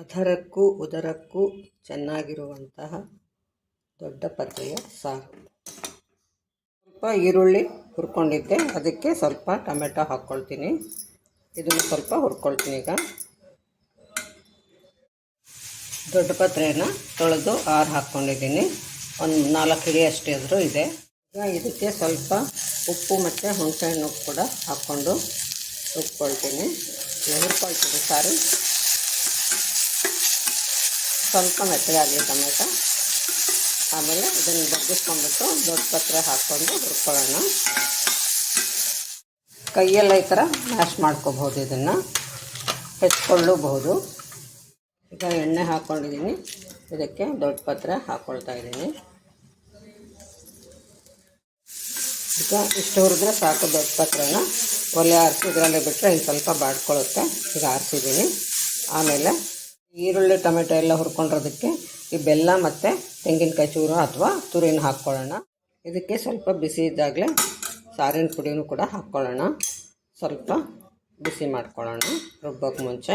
ಅಧರಕ್ಕೂ ಉದರಕ್ಕೂ ಚೆನ್ನಾಗಿರುವಂತಹ ದೊಡ್ಡ ಪತ್ರೆಯ ಸಾರು. ಸ್ವಲ್ಪ ಈರುಳ್ಳಿ ಹುರ್ಕೊಂಡಿದ್ದೆ. ಅದಕ್ಕೆ ಸ್ವಲ್ಪ ಟೊಮೆಟೊ ಹಾಕ್ಕೊಳ್ತೀನಿ. ಇದನ್ನು ಸ್ವಲ್ಪ ಹುರ್ಕೊಳ್ತೀನಿ ಈಗ. ದೊಡ್ಡ ಪತ್ರೆಯನ್ನು ತೊಳೆದು ಆರು ಹಾಕ್ಕೊಂಡಿದ್ದೀನಿ. ಒಂದು ನಾಲ್ಕು ಇಡಿ ಅಷ್ಟೇ ಆದರೂ ಇದೆ. ಈಗ ಇದಕ್ಕೆ ಸ್ವಲ್ಪ ಉಪ್ಪು ಮತ್ತು ಹುಣಸೆಹಣ್ಣು ಕೂಡ ಹಾಕ್ಕೊಂಡು ರುಬ್ಕೊಳ್ತೀನಿ ಹುರ್ಕೊಳ್ತೀನಿ ಸಾರಿ. ಸ್ವಲ್ಪ ಮೆತ್ತಗಾಗಲಿ ಟೊಮೆಟೊ. ಆಮೇಲೆ ಇದನ್ನು ಬಗ್ಗಿಸ್ಕೊಂಡ್ಬಿಟ್ಟು ದೊಡ್ಡ ಪತ್ರೆ ಹಾಕ್ಕೊಂಡು ಹುರ್ಕೊಳ್ಳೋಣ. ಕೈಯೆಲ್ಲ ಈ ಥರ ಮ್ಯಾಶ್ ಮಾಡ್ಕೋಬಹುದು ಇದನ್ನು. ಹೆಚ್ಕೊಳ್ಳಬಹುದು. ಈಗ ಎಣ್ಣೆ ಹಾಕ್ಕೊಂಡಿದ್ದೀನಿ. ಇದಕ್ಕೆ ದೊಡ್ಡ ಪತ್ರೆ ಹಾಕ್ಕೊಳ್ತಾ ಇದ್ದೀನಿ. ಈಗ ಇಷ್ಟು ಹುರಿದ್ರೆ ಸಾಕು ದೊಡ್ಡ ಪತ್ರನ. ಒಲೆ ಆರಿಸಿ ಇದರಲ್ಲೇ ಬಿಟ್ಟರೆ ಇನ್ನು ಸ್ವಲ್ಪ ಬಾಡ್ಕೊಳ್ಳುತ್ತೆ. ಈಗ ಆರಿಸಿದ್ದೀನಿ. ಆಮೇಲೆ ಈರುಳ್ಳಿ, ಟೊಮೆಟೊ ಎಲ್ಲ ಹುರ್ಕೊಂಡಿರೋದಕ್ಕೆ ಈ ಬೆಲ್ಲ ಮತ್ತು ತೆಂಗಿನಕಾಯಿ ಚೂರು ಅಥವಾ ತುರಿನ ಹಾಕ್ಕೊಳ್ಳೋಣ. ಇದಕ್ಕೆ ಸ್ವಲ್ಪ ಬಿಸಿ ಇದ್ದಾಗಲೇ ಸಾರಿನ ಪುಡಿನೂ ಕೂಡ ಹಾಕ್ಕೊಳ್ಳೋಣ. ಸ್ವಲ್ಪ ಬಿಸಿ ಮಾಡ್ಕೊಳ್ಳೋಣ ರುಬ್ಬೋಕ್ಕೆ ಮುಂಚೆ.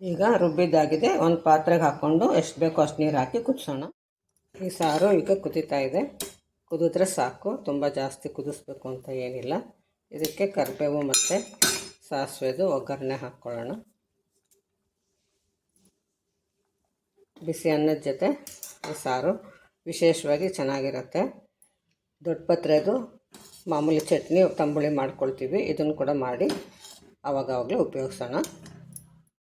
ಈಗ ರುಬ್ಬಿದ್ದಾಗಿದೆ. ಒಂದು ಪಾತ್ರೆಗೆ ಹಾಕ್ಕೊಂಡು ಎಷ್ಟು ಬೇಕೋ ಅಷ್ಟು ನೀರು ಹಾಕಿ ಕುದಿಸೋಣ. ಈ ಸಾರು ಈಗ ಕುದೀತಾ ಇದೆ. ಕುದಿದ್ರೆ ಸಾಕು. ತುಂಬ ಜಾಸ್ತಿ ಕುದಿಸ್ಬೇಕು ಅಂತ ಏನಿಲ್ಲ. ಇದಕ್ಕೆ ಕರಿಬೇವು ಮತ್ತು ಸಾಸಿವೆದು ಒಗ್ಗರಣೆ ಹಾಕ್ಕೊಳ್ಳೋಣ. ಬಿಸಿ ಅನ್ನದ ಜೊತೆ ಸಾರು ವಿಶೇಷವಾಗಿ ಚೆನ್ನಾಗಿರುತ್ತೆ. ದೊಡ್ಡ ಪತ್ರೆದು ಮಾಮೂಲಿ ಚಟ್ನಿ ತಂಬುಳಿ ಮಾಡ್ಕೊಳ್ತೀವಿ. ಇದನ್ನು ಕೂಡ ಮಾಡಿ ಆವಾಗವಾಗಲೇ ಉಪಯೋಗಿಸೋಣ.